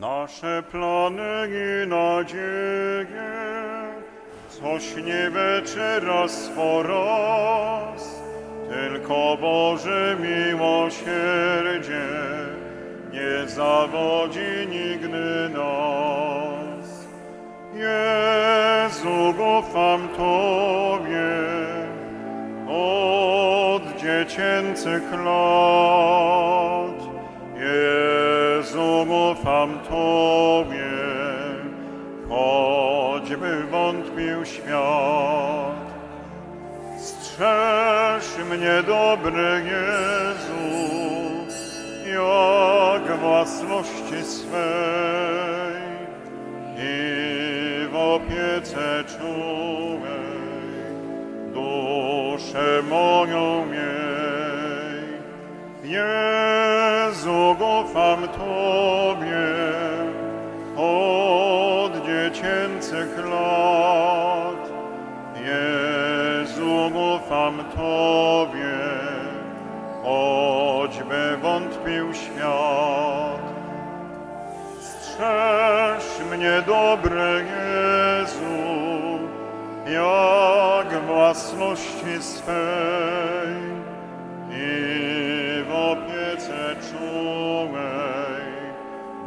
nasze plany i nadzieje, coś nie raz po raz, tylko Boże miłosierdzie nie zawodzi nigdy nas. Jezu, ufam Tobie od dziecięcych lat. Tobie, choćby wątpił świat. Strzeż mnie, dobry Jezu, jak własności swej Dobry Jezu, jak własności swej i w opiece czułej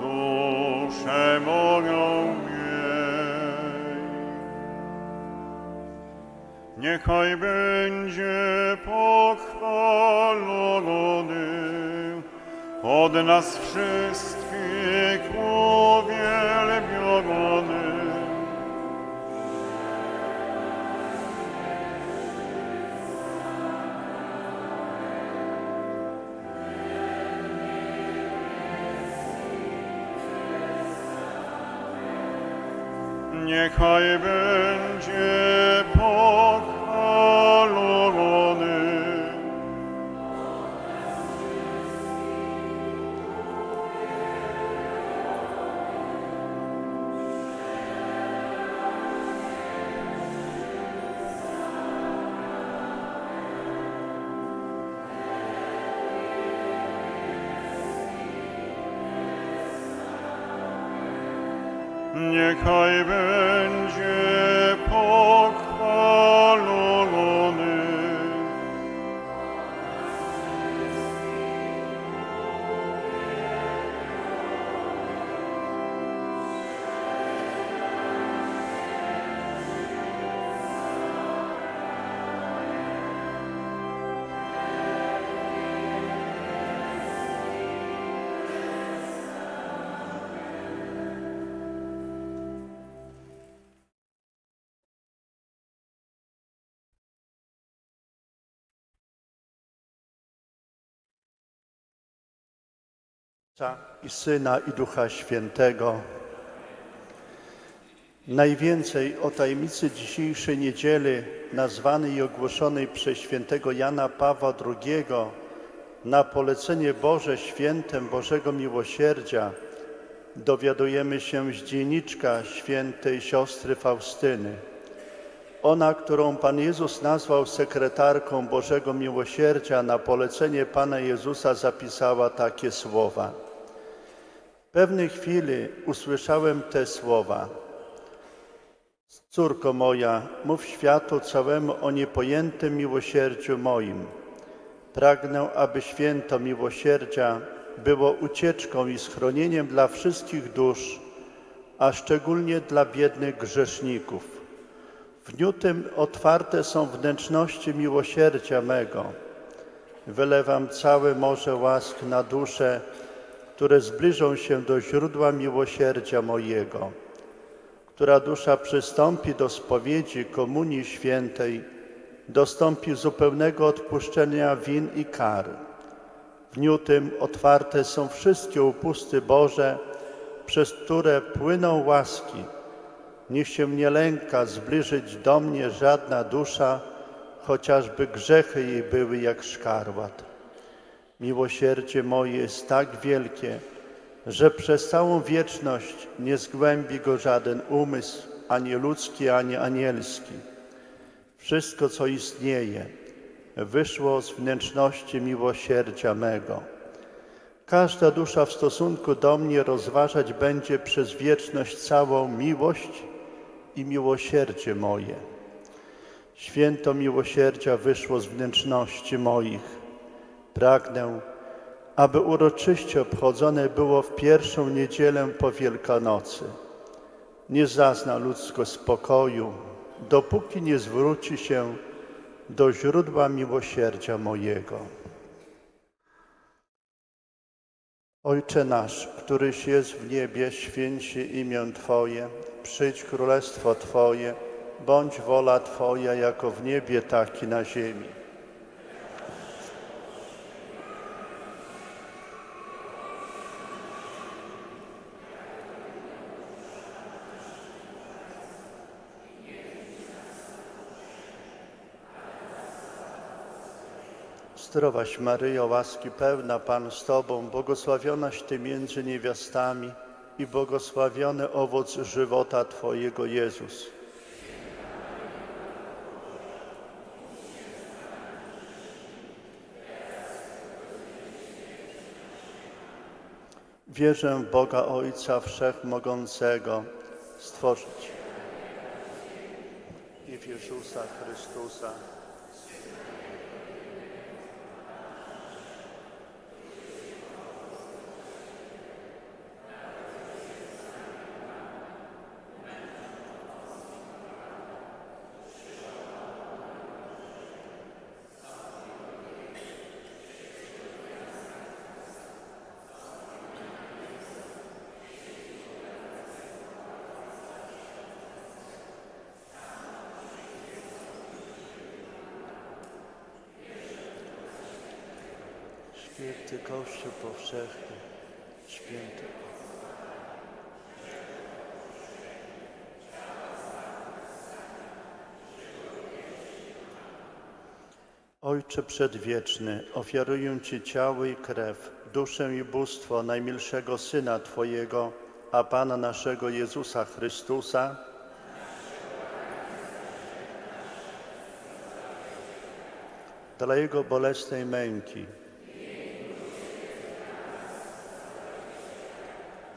duszę moją miej. Niechaj będzie pochwalony od nas wszystkich Niechaj będzie pochwalony. Niechaj i Syna i Ducha Świętego. Najwięcej o tajemnicy dzisiejszej niedzieli, nazwanej i ogłoszonej przez świętego Jana Pawła II na polecenie Boże świętem Bożego Miłosierdzia, dowiadujemy się z dzienniczka świętej siostry Faustyny. Ona, którą Pan Jezus nazwał sekretarką Bożego Miłosierdzia, na polecenie Pana Jezusa zapisała takie słowa. Pewnej chwili usłyszałem te słowa. Córko moja, mów światu całemu o niepojętym miłosierdziu moim. Pragnę, aby święto miłosierdzia było ucieczką i schronieniem dla wszystkich dusz, a szczególnie dla biednych grzeszników. W dniu tym otwarte są wnętrzności miłosierdzia mego. Wylewam całe morze łask na dusze, które zbliżą się do źródła miłosierdzia mojego. Która dusza przystąpi do spowiedzi Komunii Świętej, dostąpi zupełnego odpuszczenia win i kar. W dniu tym otwarte są wszystkie upusty Boże, przez które płyną łaski. Niech się nie lęka zbliżyć do mnie żadna dusza, chociażby grzechy jej były jak szkarłat. Miłosierdzie moje jest tak wielkie, że przez całą wieczność nie zgłębi go żaden umysł, ani ludzki, ani anielski. Wszystko, co istnieje, wyszło z wnętrzności miłosierdzia mego. Każda dusza w stosunku do mnie rozważać będzie przez wieczność całą miłość i miłosierdzie moje. Święto miłosierdzia wyszło z wnętrzności moich. Pragnę, aby uroczyście obchodzone było w pierwszą niedzielę po Wielkanocy. Nie zazna ludzko spokoju, dopóki nie zwróci się do źródła miłosierdzia mojego. Ojcze nasz, któryś jest w niebie, święć się imię Twoje, przyjdź królestwo Twoje, bądź wola Twoja jako w niebie, tak i na ziemi. Zdrowaś Maryjo, łaski pełna Pan z Tobą, błogosławionaś Ty między niewiastami i błogosławiony owoc żywota Twojego Jezus. Wierzę w Boga Ojca Wszechmogącego, stworzyć i w Jezusa Chrystusa, Święty Kościół powszechny, święty. Ojcze Przedwieczny, ofiaruję Ci ciało i krew, duszę i bóstwo najmilszego Syna Twojego, a Pana naszego Jezusa Chrystusa, dla Jego bolesnej męki,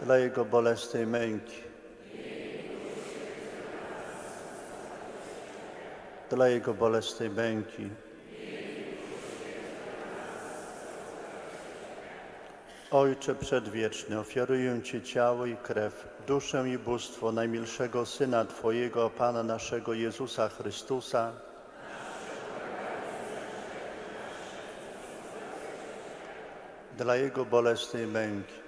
Dla Jego bolesnej męki. Dla Jego bolesnej męki. Ojcze Przedwieczny, ofiaruję Ci ciało i krew, duszę i bóstwo najmilszego Syna Twojego, Pana naszego Jezusa Chrystusa, dla Jego bolesnej męki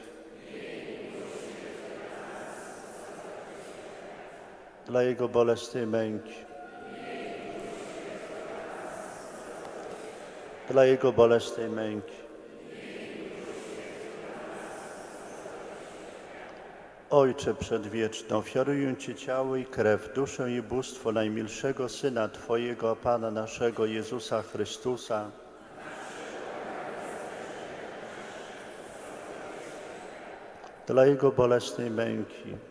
Dla Jego bolesnej męki. Dla Jego bolesnej męki. Ojcze Przedwieczny, ofiaruję Ci ciało i krew, duszę i bóstwo najmilszego Syna Twojego, Pana naszego Jezusa Chrystusa, dla Jego bolesnej męki,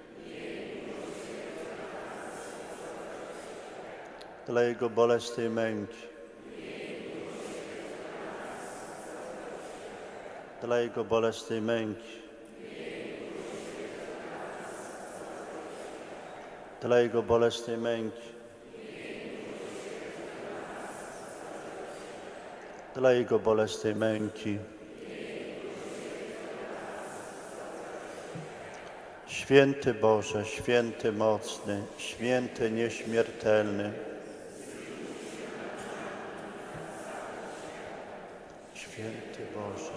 Dla Jego bolesnej męki. Dla Jego bolesnej męki. Dla Jego bolesnej męki. Dla Jego bolesnej męki. Święty Boże, święty mocny, święty nieśmiertelny, Święty Boże.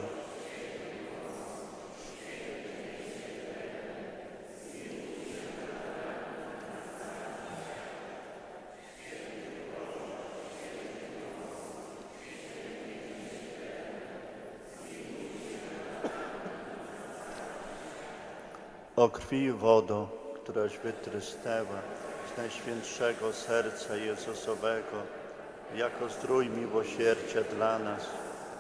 O krwi i wodo, któraś wytrysnęła z Najświętszego Serca Jezusowego, jako zdrój miłosierdzia dla nas,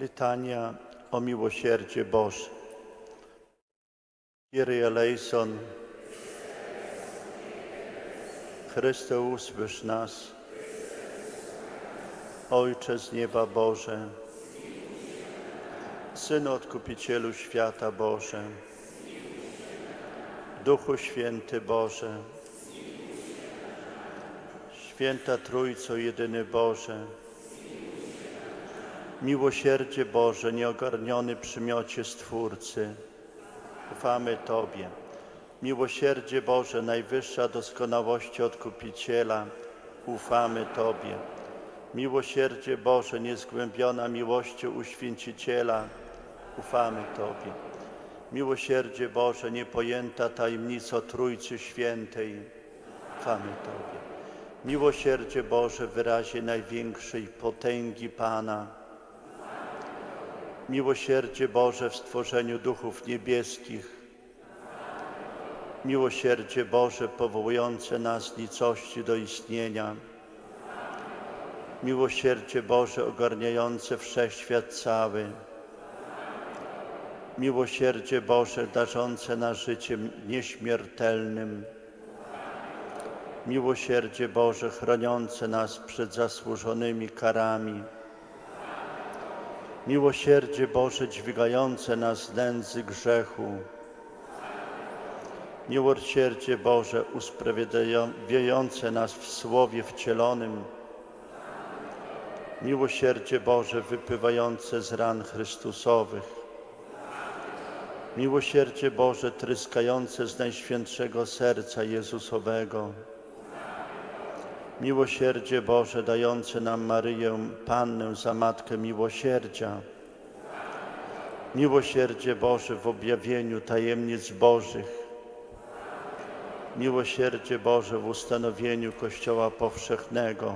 Litania o miłosierdzie Boże. Kyrie eleison. Chryste, usłysz nas. Ojcze z nieba Boże, Synu Odkupicielu świata Boże, Duchu Święty Boże, Święta Trójco, jedyny Boże, miłosierdzie Boże, nieogarniony przymiocie Stwórcy, ufamy Tobie. Miłosierdzie Boże, najwyższa doskonałości Odkupiciela, ufamy Tobie. Miłosierdzie Boże, niezgłębiona miłością uświęciciela, ufamy Tobie. Miłosierdzie Boże, niepojęta tajemnica Trójcy Świętej, ufamy Tobie. Miłosierdzie Boże, wyrazie największej potęgi Pana. Miłosierdzie Boże w stworzeniu duchów niebieskich. Miłosierdzie Boże powołujące nas z nicości do istnienia. Miłosierdzie Boże ogarniające wszechświat cały. Miłosierdzie Boże darzące nas życiem nieśmiertelnym. Miłosierdzie Boże chroniące nas przed zasłużonymi karami. Miłosierdzie Boże dźwigające nas z nędzy grzechu. Miłosierdzie Boże usprawiedliwiające nas w Słowie wcielonym. Miłosierdzie Boże wypływające z ran Chrystusowych. Miłosierdzie Boże tryskające z Najświętszego Serca Jezusowego. Miłosierdzie Boże dające nam Maryję Pannę za Matkę Miłosierdzia. Miłosierdzie Boże w objawieniu tajemnic Bożych. Miłosierdzie Boże w ustanowieniu Kościoła Powszechnego.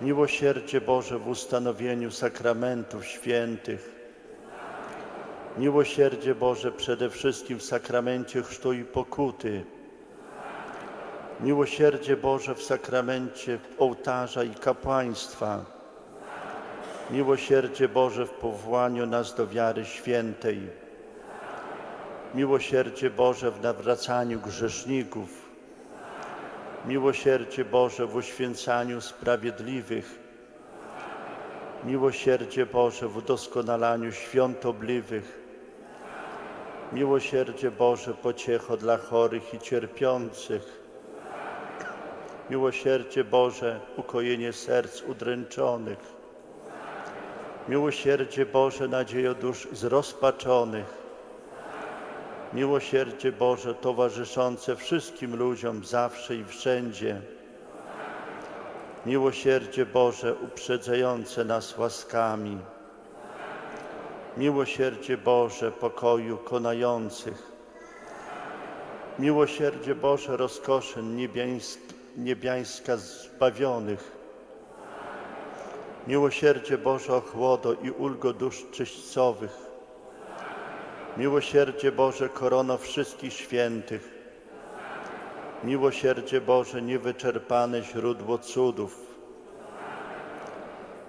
Miłosierdzie Boże w ustanowieniu sakramentów świętych. Miłosierdzie Boże przede wszystkim w sakramencie chrztu i pokuty. Miłosierdzie Boże w sakramencie ołtarza i kapłaństwa. Miłosierdzie Boże w powołaniu nas do wiary świętej. Miłosierdzie Boże w nawracaniu grzeszników. Miłosierdzie Boże w uświęcaniu sprawiedliwych. Miłosierdzie Boże w udoskonalaniu świątobliwych. Miłosierdzie Boże pociecho dla chorych i cierpiących. Miłosierdzie Boże ukojenie serc udręczonych. Miłosierdzie Boże nadziejo dusz zrozpaczonych. Miłosierdzie Boże towarzyszące wszystkim ludziom zawsze i wszędzie. Miłosierdzie Boże uprzedzające nas łaskami. Miłosierdzie Boże pokoju konających. Miłosierdzie Boże rozkoszy niebiańsk, niebiańska zbawionych. Miłosierdzie Boże ochłodo i ulgo dusz czyśćcowych. Miłosierdzie Boże korono wszystkich świętych. Miłosierdzie Boże niewyczerpane źródło cudów.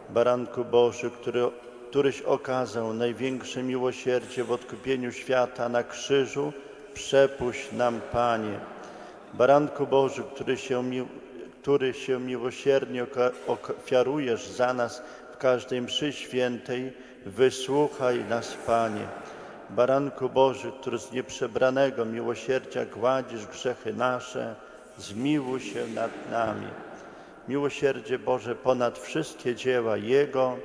Baranku Boży, który, któryś okazał największe miłosierdzie w odkupieniu świata na krzyżu, przepuść nam, Panie. Baranku Boży, który się, który się miłosiernie ofiarujesz za nas w każdej mszy świętej, wysłuchaj nas, Panie. Baranku Boży, który z nieprzebranego miłosierdzia gładzisz grzechy nasze, zmiłuj się nad nami. Miłosierdzie Boże ponad wszystkie dzieła Jego,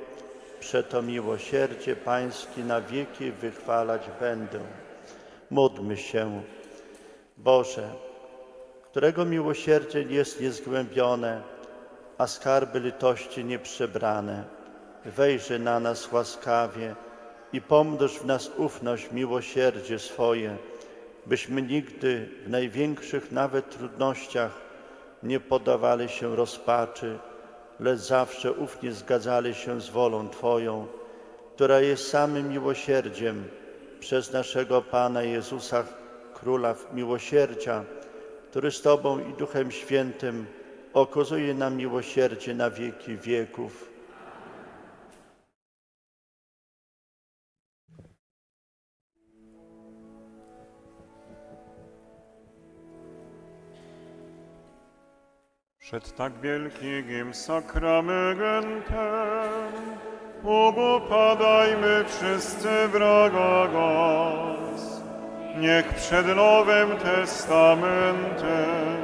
przeto miłosierdzie Pańskie na wieki wychwalać będę. Módlmy się, Boże, którego miłosierdzie jest niezgłębione, a skarby litości nieprzebrane. Wejrzyj na nas łaskawie i pomnóż w nas ufność, miłosierdzie swoje, byśmy nigdy w największych nawet trudnościach nie poddawali się rozpaczy, lecz zawsze ufnie zgadzali się z wolą Twoją, która jest samym miłosierdziem przez naszego Pana Jezusa, Króla miłosierdzia, który z Tobą i Duchem Świętym okazuje nam miłosierdzie na wieki wieków. Przed tak wielkim sakramentem upadajmy wszyscy wroga. Niech przed Nowym Testamentem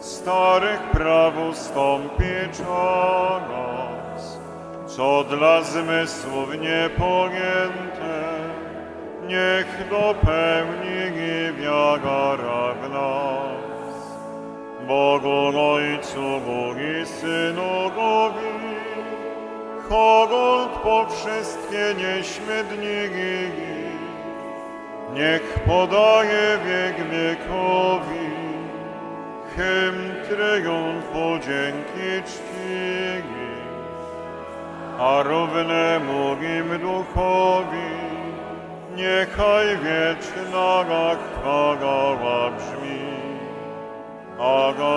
starych praw ustąpi czas, co dla zmysłów niepojęte, niech dopełni wiara w nas. Bogu Ojcu, Bogi Synogowi, hołd po wszystkie nieśmiedniki, niech podaje wiek wiekowi, hymn triumfu dzięki czcigi, a równemu im duchowi, niechaj wieczna chwała brzmi. Amen.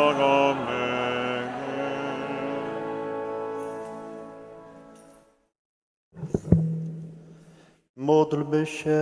Módlmy się.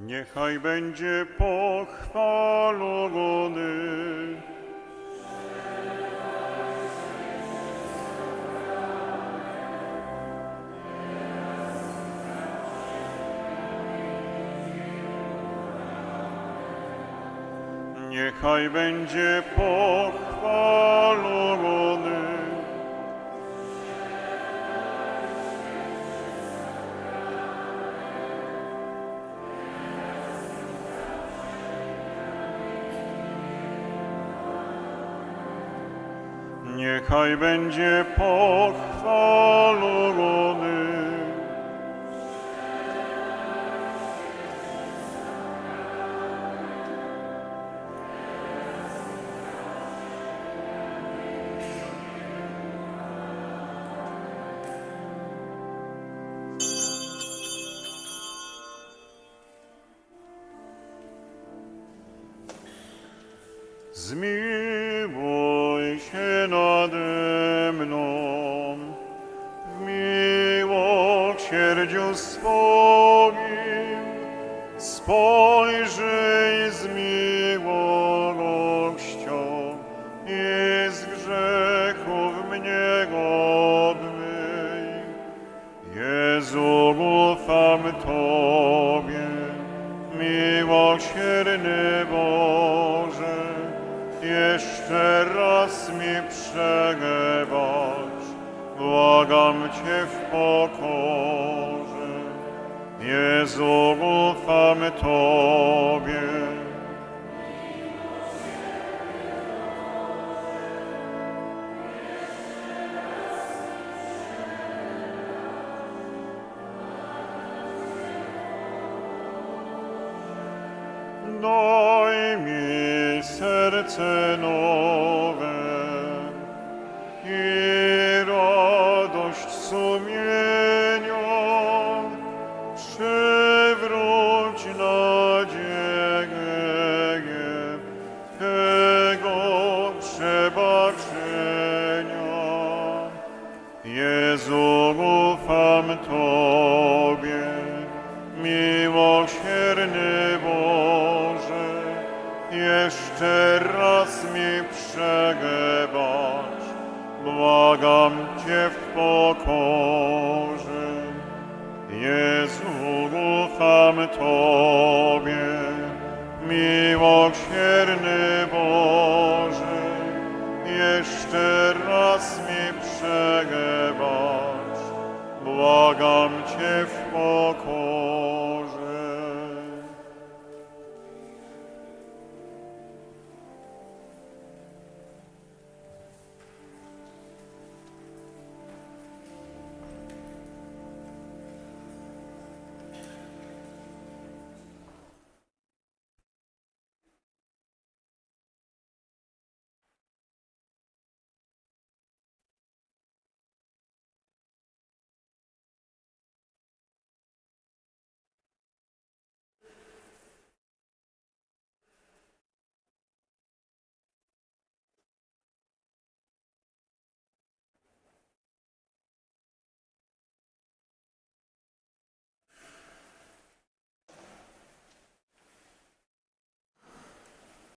Niechaj będzie pochwalony. Niechaj będzie pochwalony. Niechaj będzie pochwalony. for call